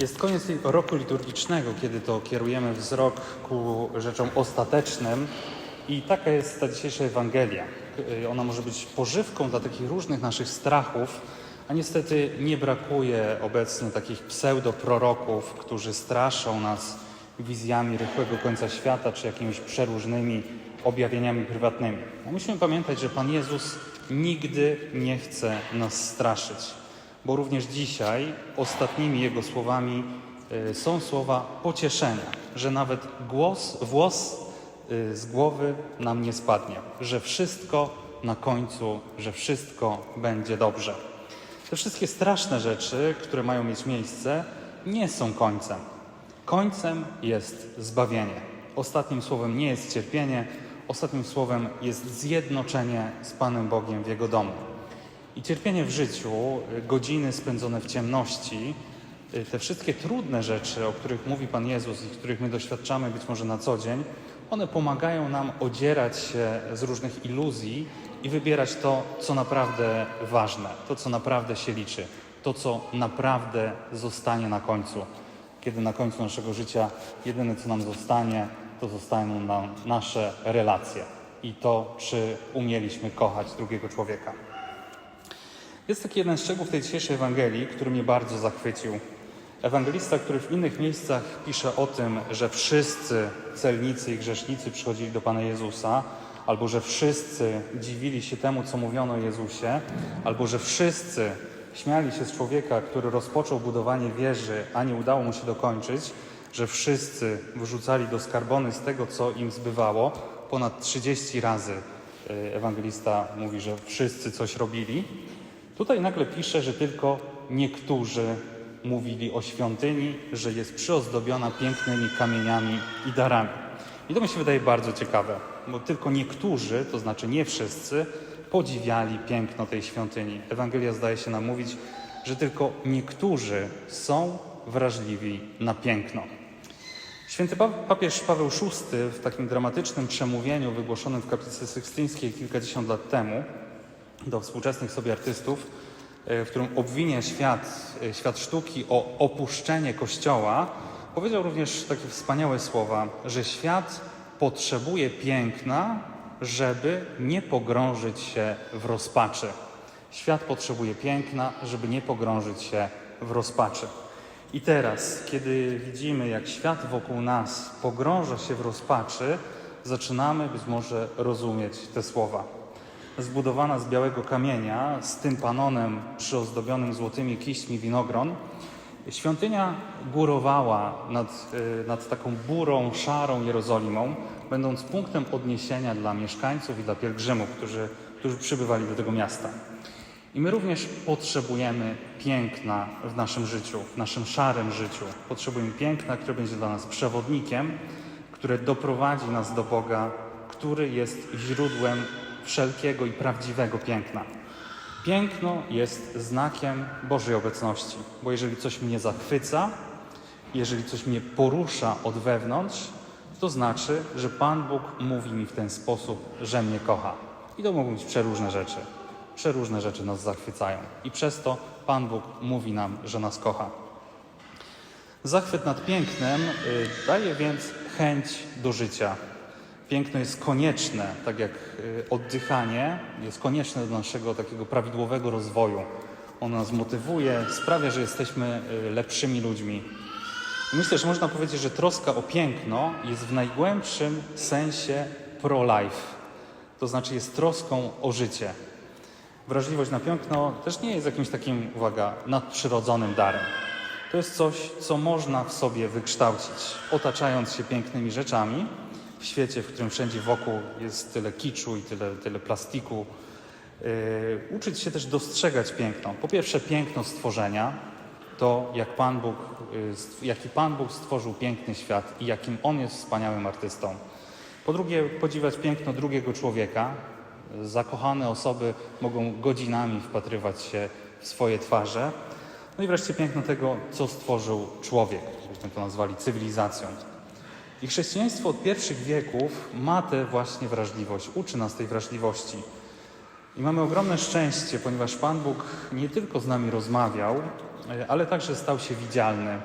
Jest koniec roku liturgicznego, kiedy to kierujemy wzrok ku rzeczom ostatecznym i taka jest ta dzisiejsza Ewangelia. Ona może być pożywką dla takich różnych naszych strachów, a niestety nie brakuje obecnie takich pseudoproroków, którzy straszą nas wizjami rychłego końca świata czy jakimiś przeróżnymi objawieniami prywatnymi. Musimy pamiętać, że Pan Jezus nigdy nie chce nas straszyć, bo również dzisiaj ostatnimi Jego słowami y, są słowa pocieszenia, że nawet głos, włos y, z głowy nam nie spadnie, że wszystko na końcu, że wszystko będzie dobrze. Te wszystkie straszne rzeczy, które mają mieć miejsce, nie są końcem. Końcem jest zbawienie. Ostatnim słowem nie jest cierpienie, ostatnim słowem jest zjednoczenie z Panem Bogiem w Jego domu. I cierpienie w życiu, godziny spędzone w ciemności, y, te wszystkie trudne rzeczy, o których mówi Pan Jezus i których my doświadczamy być może na co dzień, one pomagają nam odzierać się z różnych iluzji i wybierać to, co naprawdę ważne, to, co naprawdę się liczy, to, co naprawdę zostanie na końcu. Kiedy na końcu naszego życia jedyne, co nam zostanie, to zostaną nam nasze relacje i to, czy umieliśmy kochać drugiego człowieka. Jest taki jeden szczegół w tej dzisiejszej Ewangelii, który mnie bardzo zachwycił. Ewangelista, który w innych miejscach pisze o tym, że wszyscy celnicy i grzesznicy przychodzili do Pana Jezusa, albo że wszyscy dziwili się temu, co mówiono Jezusie, albo że wszyscy śmiali się z człowieka, który rozpoczął budowanie wieży, a nie udało mu się dokończyć, że wszyscy wyrzucali do skarbony z tego, co im zbywało. Ponad 30 razy y, ewangelista mówi, że wszyscy coś robili. Tutaj nagle pisze, że tylko niektórzy mówili o świątyni, że jest przyozdobiona pięknymi kamieniami i darami. I to mi się wydaje bardzo ciekawe, bo tylko niektórzy, to znaczy nie wszyscy, podziwiali piękno tej świątyni. Ewangelia zdaje się nam mówić, że tylko niektórzy są wrażliwi na piękno. Święty pa- papież Paweł VI w takim dramatycznym przemówieniu wygłoszonym w kaplicy sykstyńskiej kilkadziesiąt lat temu do współczesnych sobie artystów, e, w którym obwinia świat, e, świat sztuki o opuszczenie Kościoła, powiedział również takie wspaniałe słowa, że świat potrzebuje piękna, żeby nie pogrążyć się w rozpaczy. Świat potrzebuje piękna, żeby nie pogrążyć się w rozpaczy. I teraz, kiedy widzimy, jak świat wokół nas pogrąża się w rozpaczy, zaczynamy być może rozumieć te słowa zbudowana z białego kamienia, z tym panonem przyozdobionym złotymi kiśćmi winogron, świątynia górowała nad, y, nad taką burą, szarą Jerozolimą, będąc punktem odniesienia dla mieszkańców i dla pielgrzymów, którzy, którzy przybywali do tego miasta. I my również potrzebujemy piękna w naszym życiu, w naszym szarym życiu. Potrzebujemy piękna, które będzie dla nas przewodnikiem, które doprowadzi nas do Boga, który jest źródłem wszelkiego i prawdziwego piękna. Piękno jest znakiem Bożej obecności, bo jeżeli coś mnie zachwyca, jeżeli coś mnie porusza od wewnątrz, to znaczy, że Pan Bóg mówi mi w ten sposób, że mnie kocha. I to mogą być przeróżne rzeczy. Przeróżne rzeczy nas zachwycają. I przez to Pan Bóg mówi nam, że nas kocha. Zachwyt nad pięknem y, daje więc chęć do życia. Piękno jest konieczne, tak jak y, oddychanie jest konieczne do naszego takiego prawidłowego rozwoju. Ono nas motywuje, sprawia, że jesteśmy y, lepszymi ludźmi. Myślę, że można powiedzieć, że troska o piękno jest w najgłębszym sensie pro-life. To znaczy jest troską o życie. Wrażliwość na piękno też nie jest jakimś takim, uwaga, nadprzyrodzonym darem. To jest coś, co można w sobie wykształcić, otaczając się pięknymi rzeczami w świecie, w którym wszędzie wokół jest tyle kiczu i tyle, tyle plastiku. Yy, uczyć się też dostrzegać piękno. Po pierwsze, piękno stworzenia, to jak Pan Bóg, yy, jaki Pan Bóg stworzył piękny świat i jakim On jest wspaniałym artystą. Po drugie, podziwiać piękno drugiego człowieka. Zakochane osoby mogą godzinami wpatrywać się w swoje twarze. No i wreszcie piękno tego, co stworzył człowiek, byśmy to nazwali cywilizacją. I chrześcijaństwo od pierwszych wieków ma tę właśnie wrażliwość, uczy nas tej wrażliwości. I mamy ogromne szczęście, ponieważ Pan Bóg nie tylko z nami rozmawiał, e, ale także stał się widzialny.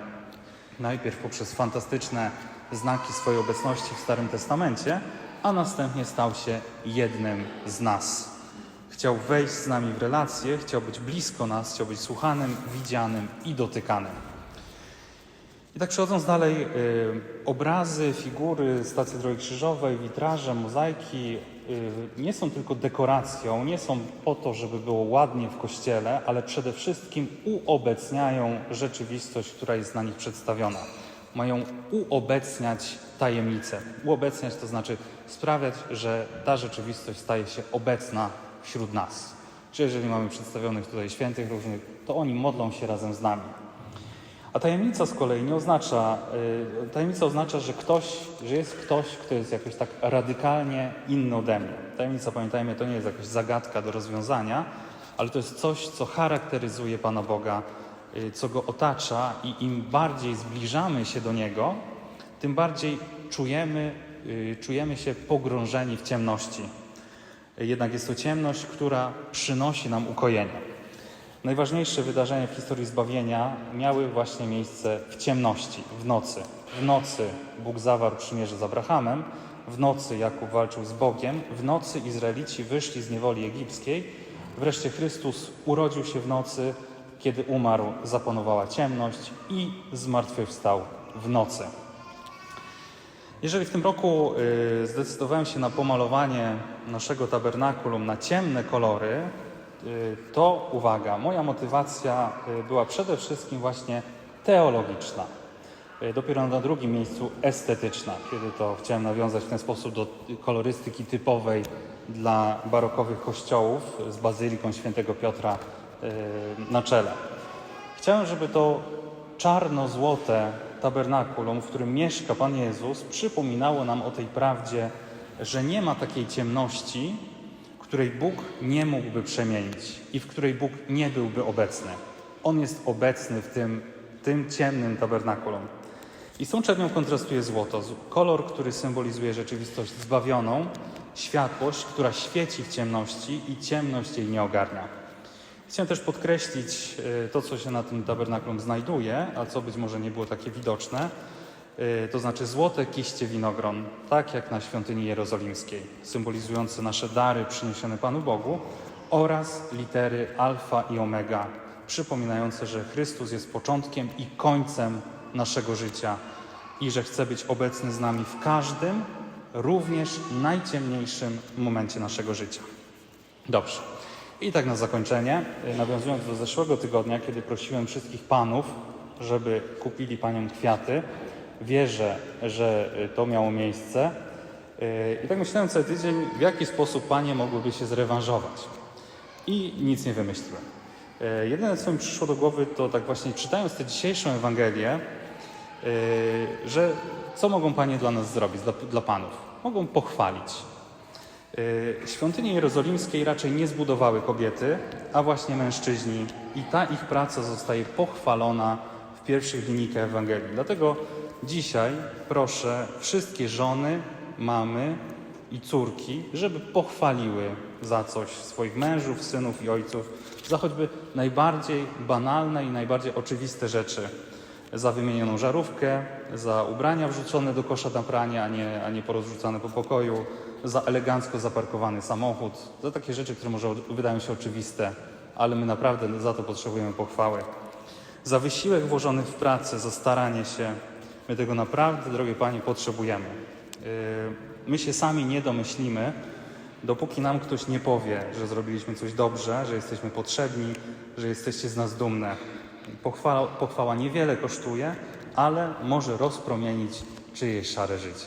Najpierw poprzez fantastyczne znaki swojej obecności w Starym Testamencie, a następnie stał się jednym z nas. Chciał wejść z nami w relacje, chciał być blisko nas, chciał być słuchanym, widzianym i dotykanym. I tak przechodząc dalej, y, obrazy, figury Stacji Drogi Krzyżowej, witraże, mozaiki y, nie są tylko dekoracją, nie są po to, żeby było ładnie w kościele, ale przede wszystkim uobecniają rzeczywistość, która jest na nich przedstawiona. Mają uobecniać tajemnicę. Uobecniać to znaczy sprawiać, że ta rzeczywistość staje się obecna wśród nas. Czy jeżeli mamy przedstawionych tutaj świętych różnych, to oni modlą się razem z nami. A tajemnica z kolei nie oznacza, y, tajemnica oznacza, że ktoś, że jest ktoś, kto jest jakoś tak radykalnie inny ode mnie. Tajemnica, pamiętajmy, to nie jest jakaś zagadka do rozwiązania, ale to jest coś, co charakteryzuje Pana Boga, y, co Go otacza i im bardziej zbliżamy się do Niego, tym bardziej czujemy, y, czujemy się pogrążeni w ciemności. Jednak jest to ciemność, która przynosi nam ukojenie. Najważniejsze wydarzenia w historii zbawienia miały właśnie miejsce w ciemności, w nocy. W nocy Bóg zawarł przymierze z Abrahamem, w nocy Jakub walczył z Bogiem, w nocy Izraelici wyszli z niewoli egipskiej, wreszcie Chrystus urodził się w nocy, kiedy umarł, zapanowała ciemność i zmartwychwstał w nocy. Jeżeli w tym roku y, zdecydowałem się na pomalowanie naszego tabernakulum na ciemne kolory, to uwaga, moja motywacja y, była przede wszystkim właśnie teologiczna. Y, Dopiero na drugim miejscu estetyczna, kiedy to chciałem nawiązać w ten sposób do kolorystyki typowej dla barokowych kościołów z bazyliką świętego Piotra y, na czele. Chciałem, żeby to czarno-złote tabernakulum, w którym mieszka Pan Jezus, przypominało nam o tej prawdzie, że nie ma takiej ciemności, której Bóg nie mógłby przemienić i w której Bóg nie byłby obecny. On jest obecny w tym, tym ciemnym tabernakulum. I z tą czernią kontrastuje złoto, kolor, który symbolizuje rzeczywistość zbawioną, światłość, która świeci w ciemności i ciemność jej nie ogarnia. Chciałem też podkreślić y, to, co się na tym tabernakulum znajduje, a co być może nie było takie widoczne, to znaczy złote kiście winogron, tak jak na świątyni jerozolimskiej, symbolizujące nasze dary przyniesione Panu Bogu oraz litery alfa i omega, przypominające, że Chrystus jest początkiem i końcem naszego życia i że chce być obecny z nami w każdym, również najciemniejszym momencie naszego życia. Dobrze. I tak na zakończenie, y, nawiązując do zeszłego tygodnia, kiedy prosiłem wszystkich panów, żeby kupili paniom kwiaty, wierzę, że y, to miało miejsce. Y, I tak myślałem cały tydzień, w jaki sposób panie mogłyby się zrewanżować. I nic nie wymyśliłem. Y, Jedyne, co mi przyszło do głowy, to tak właśnie czytając tę dzisiejszą Ewangelię, że co mogą panie dla nas zrobić, dla, dla panów? Mogą pochwalić. Y, Świątyni jerozolimskiej raczej nie zbudowały kobiety, a właśnie mężczyźni i ta ich praca zostaje pochwalona w pierwszych linijkach Ewangelii. Dlatego dzisiaj proszę wszystkie żony, mamy i córki, żeby pochwaliły za coś swoich mężów, synów i ojców, za choćby najbardziej banalne i najbardziej oczywiste rzeczy. Za wymienioną żarówkę, za ubrania wrzucone do kosza na pranie, a nie, a nie porozrzucane po pokoju, za elegancko zaparkowany samochód, za takie rzeczy, które może wydają się oczywiste, ale my naprawdę za to potrzebujemy pochwały. Za wysiłek włożony w pracę, za staranie się. My tego naprawdę, drogie Panie, potrzebujemy. Yy, My się sami nie domyślimy, dopóki nam ktoś nie powie, że zrobiliśmy coś dobrze, że jesteśmy potrzebni, że jesteście z nas dumne. Pochwała, pochwała niewiele kosztuje, ale może rozpromienić czyjeś szare życie.